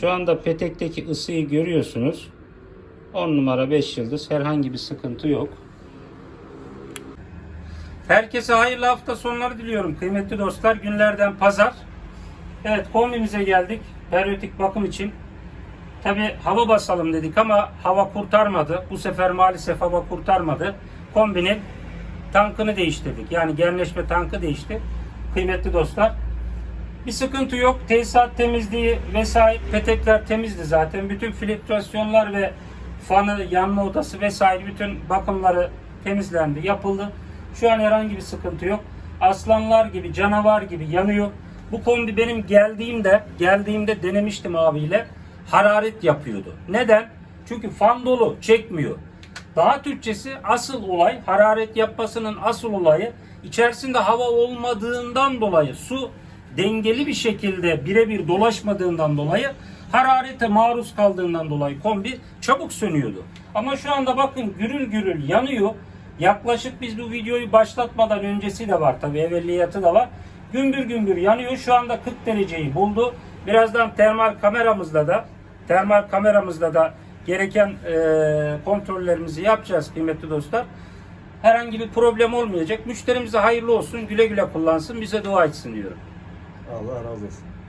Şu anda petekteki ısıyı görüyorsunuz. 10 numara 5 yıldız herhangi bir sıkıntı yok. Herkese hayırlı hafta sonları diliyorum kıymetli dostlar. Günlerden pazar. Evet kombimize geldik. Periyodik bakım için. Tabi hava basalım dedik ama hava kurtarmadı. Bu sefer maalesef hava kurtarmadı. Kombinin tankını değiştirdik. Yani genleşme tankı değişti. Kıymetli dostlar. Bir sıkıntı yok. Tesisat temizliği vesaire petekler temizdi zaten. Bütün filtrasyonlar ve fanı, yanma odası vesaire bütün bakımları temizlendi, yapıldı. Şu an herhangi bir sıkıntı yok. Aslanlar gibi, canavar gibi yanıyor. Bu kombi benim geldiğimde, geldiğimde denemiştim abiyle. Hararet yapıyordu. Neden? Çünkü fan dolu, çekmiyor. Daha Türkçesi asıl olay, hararet yapmasının asıl olayı içerisinde hava olmadığından dolayı su dengeli bir şekilde birebir dolaşmadığından dolayı hararete maruz kaldığından dolayı kombi çabuk sönüyordu. Ama şu anda bakın gürül gürül yanıyor. Yaklaşık biz bu videoyu başlatmadan öncesi de var tabi evveliyatı da var. Gümbür gümbür yanıyor. Şu anda 40 dereceyi buldu. Birazdan termal kameramızla da termal kameramızla da gereken e, kontrollerimizi yapacağız kıymetli dostlar. Herhangi bir problem olmayacak. Müşterimize hayırlı olsun. Güle güle kullansın. Bize dua etsin diyorum. Allah razı olsun.